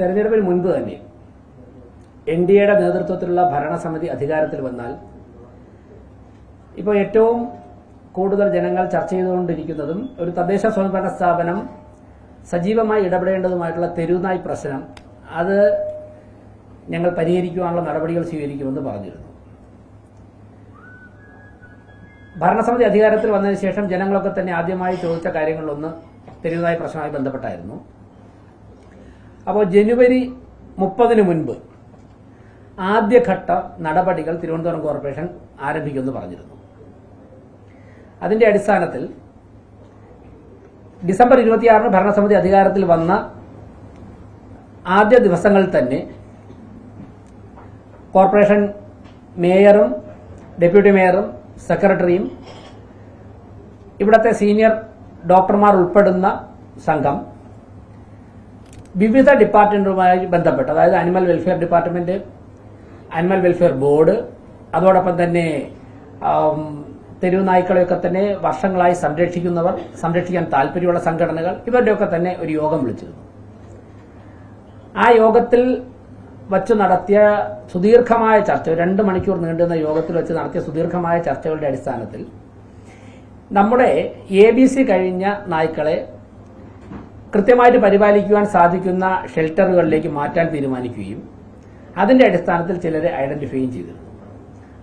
തെരഞ്ഞെടുപ്പിന് മുൻപ് തന്നെ എൻ ഡി എയുടെ നേതൃത്വത്തിലുള്ള ഭരണസമിതി അധികാരത്തിൽ വന്നാൽ ഇപ്പോൾ ഏറ്റവും കൂടുതൽ ജനങ്ങൾ ചർച്ച ചെയ്തുകൊണ്ടിരിക്കുന്നതും ഒരു തദ്ദേശ സ്വയംഭരണ സ്ഥാപനം സജീവമായി ഇടപെടേണ്ടതുമായിട്ടുള്ള തെരുവുനായ് പ്രശ്നം അത് ഞങ്ങൾ പരിഹരിക്കുവാനുള്ള നടപടികൾ സ്വീകരിക്കുമെന്ന് പറഞ്ഞിരുന്നു. ഭരണസമിതി അധികാരത്തിൽ വന്നതിന് ശേഷം ജനങ്ങളൊക്കെ തന്നെ ആദ്യമായി ചോദിച്ച കാര്യങ്ങളിലൊന്ന് തെരുവുനായ് പ്രശ്നമായി ബന്ധപ്പെട്ടായിരുന്നു. അപ്പോൾ ജനുവരി മുപ്പതിന് മുൻപ് ആദ്യഘട്ട നടപടികൾ തിരുവനന്തപുരം കോർപ്പറേഷൻ ആരംഭിക്കുമെന്ന് പറഞ്ഞിരുന്നു. അതിന്റെ അടിസ്ഥാനത്തിൽ ഡിസംബർ ഇരുപത്തിയാറിന് ഭരണസമിതി അധികാരത്തിൽ വന്ന ആദ്യ ദിവസങ്ങളിൽ തന്നെ കോർപ്പറേഷൻ മേയറും ഡെപ്യൂട്ടി മേയറും സെക്രട്ടറിയും ഇവിടത്തെ സീനിയർ ഡോക്ടർമാർ ഉൾപ്പെടുന്ന സംഘം വിവിധ ഡിപ്പാർട്ട്മെന്റുമായി ബന്ധപ്പെട്ട് അതായത് animal welfare department animal welfare board അതോടൊപ്പം തന്നെ തെരുവുനായ്ക്കളെയൊക്കെ തെരുവ് നായ്ക്കളെയൊക്കെ തന്നെ വർഷങ്ങളായി സംരക്ഷിക്കുന്നവർ സംരക്ഷിക്കാൻ താല്പര്യമുള്ള സംഘടനകൾ ഇവരുടെയൊക്കെ തന്നെ ഒരു യോഗം വിളിച്ചിരുന്നു. ആ യോഗത്തിൽ വച്ച് നടത്തിയ സുദീർഘമായ ചർച്ച രണ്ട് മണിക്കൂർ നീണ്ടുന്ന യോഗത്തിൽ വെച്ച് നടത്തിയ സുദീർഘമായ ചർച്ചകളുടെ അടിസ്ഥാനത്തിൽ നമ്മുടെ എ ബി സി കഴിഞ്ഞ നായ്ക്കളെ കൃത്യമായിട്ട് പരിപാലിക്കുവാൻ സാധിക്കുന്ന ഷെൽട്ടറുകളിലേക്ക് മാറ്റാൻ തീരുമാനിക്കുകയും അതിന്റെ അടിസ്ഥാനത്തിൽ ചിലരെ ഐഡന്റിഫൈയും ചെയ്തിരുന്നു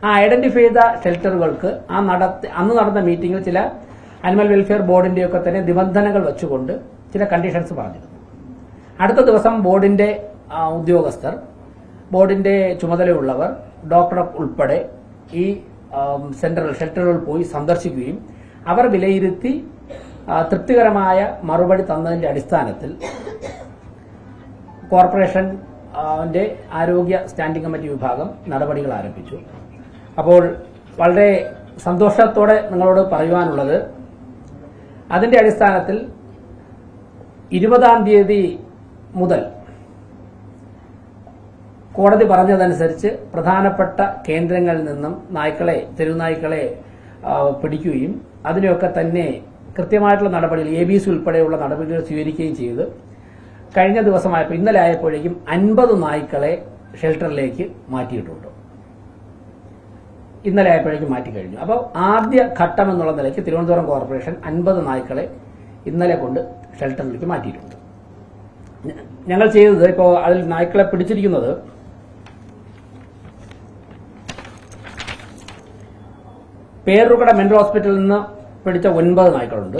ആ ഐഡന്റിഫൈ ചെയ്ത ഷെൽട്ടറുകൾക്ക് ആ നടത്തി അന്ന് നടന്ന മീറ്റിംഗിൽ ചില അനിമൽ വെൽഫെയർ ബോർഡിന്റെയൊക്കെ തന്നെ നിബന്ധനകൾ വെച്ചുകൊണ്ട് ചില കണ്ടീഷൻസ് പറഞ്ഞിരുന്നു. അടുത്ത ദിവസം ബോർഡിന്റെ ഉദ്യോഗസ്ഥർ ബോർഡിന്റെ ചുമതലയുള്ളവർ ഡോക്ടർ ഉൾപ്പെടെ ഈ സെന്ററുകൾ ഷെൽട്ടറുകൾ പോയി സന്ദർശിക്കുകയും അവർ വിലയിരുത്തി തൃപ്തികരമായ മറുപടി തന്നതിന്റെ അടിസ്ഥാനത്തിൽ കോർപ്പറേഷൻ ആരോഗ്യ സ്റ്റാൻഡിംഗ് കമ്മിറ്റി വിഭാഗം നടപടികൾ ആരംഭിച്ചു. അപ്പോൾ വളരെ സന്തോഷത്തോടെ നിങ്ങളോട് പറയുവാനുള്ളത് അതിന്റെ അടിസ്ഥാനത്തിൽ ഇരുപതാം തീയതി മുതൽ കോടതി പറഞ്ഞതനുസരിച്ച് പ്രധാനപ്പെട്ട കേന്ദ്രങ്ങളിൽ നിന്നും നായ്ക്കളെ തെരുവുനായ്ക്കളെ പിടിക്കുകയും അതിനെയൊക്കെ തന്നെ കൃത്യമായിട്ടുള്ള നടപടികൾ എ ബി സി ഉൾപ്പെടെയുള്ള നടപടികൾ സ്വീകരിക്കുകയും ചെയ്ത്. കഴിഞ്ഞ ദിവസമായപ്പോൾ ഇന്നലെ ആയപ്പോഴേക്കും അൻപത് നായ്ക്കളെ ഷെൽട്ടറിലേക്ക് മാറ്റിയിട്ടുണ്ട്. ഇന്നലെ ആയപ്പോഴേക്കും മാറ്റി കഴിഞ്ഞു. അപ്പോൾ ആദ്യ ഘട്ടം എന്നുള്ള നിലയ്ക്ക് തിരുവനന്തപുരം കോർപ്പറേഷൻ അൻപത് നായ്ക്കളെ ഇന്നലെ കൊണ്ട് ഷെൽട്ടറിലേക്ക് മാറ്റിയിട്ടുണ്ട്. ഞങ്ങൾ ചെയ്തത് ഇപ്പോൾ അതിൽ നായ്ക്കളെ പിടിച്ചിരിക്കുന്നത് പേരുകട മെന്റൽ ഹോസ്പിറ്റലിൽ നിന്ന് പിടിച്ച ഒൻപത് നായ്ക്കളുണ്ട്.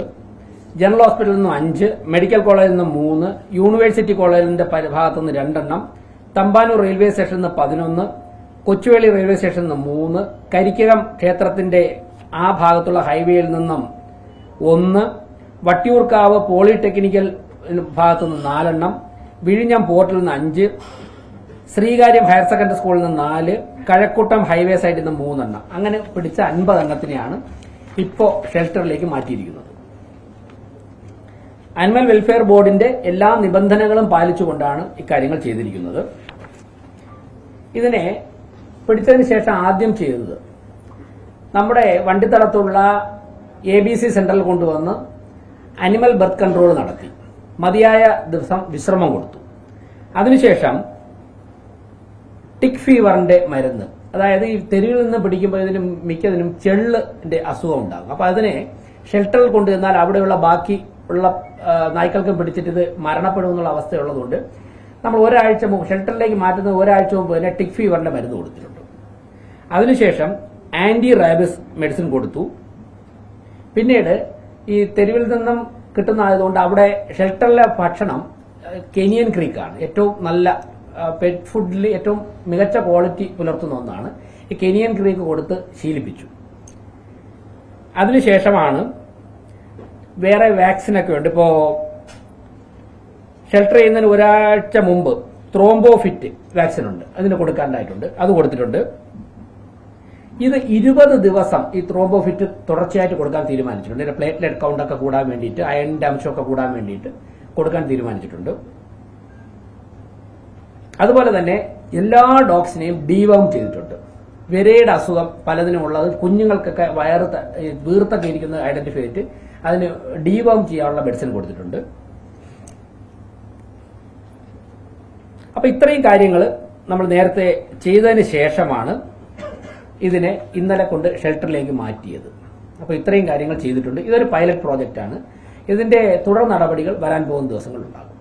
ജനറൽ ഹോസ്പിറ്റലിൽ നിന്നും അഞ്ച് മെഡിക്കൽ കോളേജിൽ നിന്ന് മൂന്ന് യൂണിവേഴ്സിറ്റി കോളേജിന്റെ ഭാഗത്തു നിന്ന് രണ്ടെണ്ണം തമ്പാനൂർ റെയിൽവേ സ്റ്റേഷനിൽ നിന്ന് പതിനൊന്ന് കൊച്ചുവേളി റെയിൽവേ സ്റ്റേഷനിൽ നിന്ന് മൂന്ന് കരിക്കകം ക്ഷേത്രത്തിന്റെ ആ ഭാഗത്തുള്ള ഹൈവേയിൽ നിന്നും ഒന്ന് വട്ടിയൂർക്കാവ് പോളിടെക്നിക്കൽ ഭാഗത്തു നിന്ന് നാലെണ്ണം വിഴിഞ്ഞം പോർട്ടിൽ നിന്ന് അഞ്ച് ശ്രീകാര്യം ഹയർ സെക്കൻഡറി സ്കൂളിൽ നിന്ന് നാല് കഴക്കൂട്ടം ഹൈവേ സൈഡിൽ നിന്ന് മൂന്നെണ്ണം. അങ്ങനെ പിടിച്ച അൻപത് എണ്ണത്തിനെയാണ് ഇപ്പോൾ ഷെൽട്ടറിലേക്ക് മാറ്റിയിരിക്കുന്നത്. അനിമൽ വെൽഫെയർ ബോർഡിന്റെ എല്ലാ നിബന്ധനകളും പാലിച്ചുകൊണ്ടാണ് ഇക്കാര്യങ്ങൾ ചെയ്തിരിക്കുന്നത്. ഇതിനെ പിടിച്ചതിന് ശേഷം ആദ്യം ചെയ്തത് നമ്മുടെ വണ്ടിത്തടത്തുള്ള എ ബി സി സെന്ററിൽ കൊണ്ടുവന്ന് അനിമൽ ബർത്ത് കൺട്രോൾ നടത്തി. മതിയായ ദിവസം വിശ്രമം കൊടുത്തു. അതിനുശേഷം ടിക് ഫീവറിന്റെ മരുന്ന് അതായത് ഈ തെരുവിൽ നിന്ന് പിടിക്കുമ്പോൾ ഇതിന് മിക്കതിനും ചെള്ളിന്റെ അസുഖം ഉണ്ടാകും. അപ്പൊ അതിനെ ഷെൽട്ടറിൽ കൊണ്ടുവന്നാൽ അവിടെയുള്ള ബാക്കി ഉള്ള നായ്ക്കൾക്കും പിടിച്ചിട്ട് ഇത് മരണപ്പെടുമെന്നുള്ള അവസ്ഥയുള്ളതുകൊണ്ട് നമ്മൾ ഒരാഴ്ച മുമ്പ് ഷെൽട്ടറിലേക്ക് മാറ്റുന്ന ഒരാഴ്ച മുമ്പ് തന്നെ ടിക് ഫീവറിന്റെ മരുന്ന് കൊടുത്തിട്ടുണ്ട്. അതിനുശേഷം ആന്റി റാബിസ് മെഡിസിൻ കൊടുത്തു. പിന്നീട് ഈ തെരുവിൽ നിന്നും കിട്ടുന്നതായതുകൊണ്ട് അവിടെ ഷെൽട്ടറിലെ ഭക്ഷണം കെനിയൻ ക്രീക്കാണ് ഏറ്റവും നല്ല പെറ്റ് ഫുഡിൽ ഏറ്റവും മികച്ച ക്വാളിറ്റി പുലർത്തുന്ന ഒന്നാണ്. ഈ കെനിയൻ ക്രീക്ക് കൊടുത്ത് ശീലിപ്പിച്ചു. അതിനുശേഷമാണ് വേറെ വാക്സിനൊക്കെ ഉണ്ട്. ഇപ്പോ ഷെൽട്ടർ ചെയ്യുന്നതിന് ഒരാഴ്ച മുമ്പ് ത്രോംബോഫിറ്റ് വാക്സിൻ ഉണ്ട്. അതിന് കൊടുക്കാണ്ടായിട്ടുണ്ട് അത് കൊടുത്തിട്ടുണ്ട്. ഇത് ഇരുപത് ദിവസം ഈ ത്രോംബോഫിറ്റ് തുടർച്ചയായിട്ട് കൊടുക്കാൻ തീരുമാനിച്ചിട്ടുണ്ട്. ഇതിന്റെ പ്ലേറ്റ്ലെറ്റ് കൗണ്ട് ഒക്കെ കൂടാൻ വേണ്ടിയിട്ട് അയണിന്റെ അംശമൊക്കെ കൂടാൻ വേണ്ടിയിട്ട് കൊടുക്കാൻ തീരുമാനിച്ചിട്ടുണ്ട്. അതുപോലെ തന്നെ എല്ലാ ഡോഗ്സിനെയും ഡീവം ചെയ്തിട്ടുണ്ട്. വിരയുടെ അസുഖം പലതിനും ഉള്ളത് കുഞ്ഞുങ്ങൾക്കൊക്കെ വയറ് വീർത്തൊക്കെ ഇരിക്കുന്നത് ഐഡന്റിഫൈ ചെയ്തിട്ട് അതിന് ഡീവം ചെയ്യാനുള്ള മെഡിസിൻ കൊടുത്തിട്ടുണ്ട്. അപ്പൊ ഇത്രയും കാര്യങ്ങൾ നമ്മൾ നേരത്തെ ചെയ്തതിന് ശേഷമാണ് ഇതിനെ ഇന്നലെ കൊണ്ട് ഷെൽട്ടറിലേക്ക് മാറ്റിയത്. അപ്പോൾ ഇത്രയും കാര്യങ്ങൾ ചെയ്തിട്ടുണ്ട്. ഇതൊരു പൈലറ്റ് പ്രോജക്റ്റ് ആണ്. ഇതിന്റെ തുടർ നടപടികൾ വരാൻ പോകുന്ന ദിവസങ്ങളുണ്ടാകും.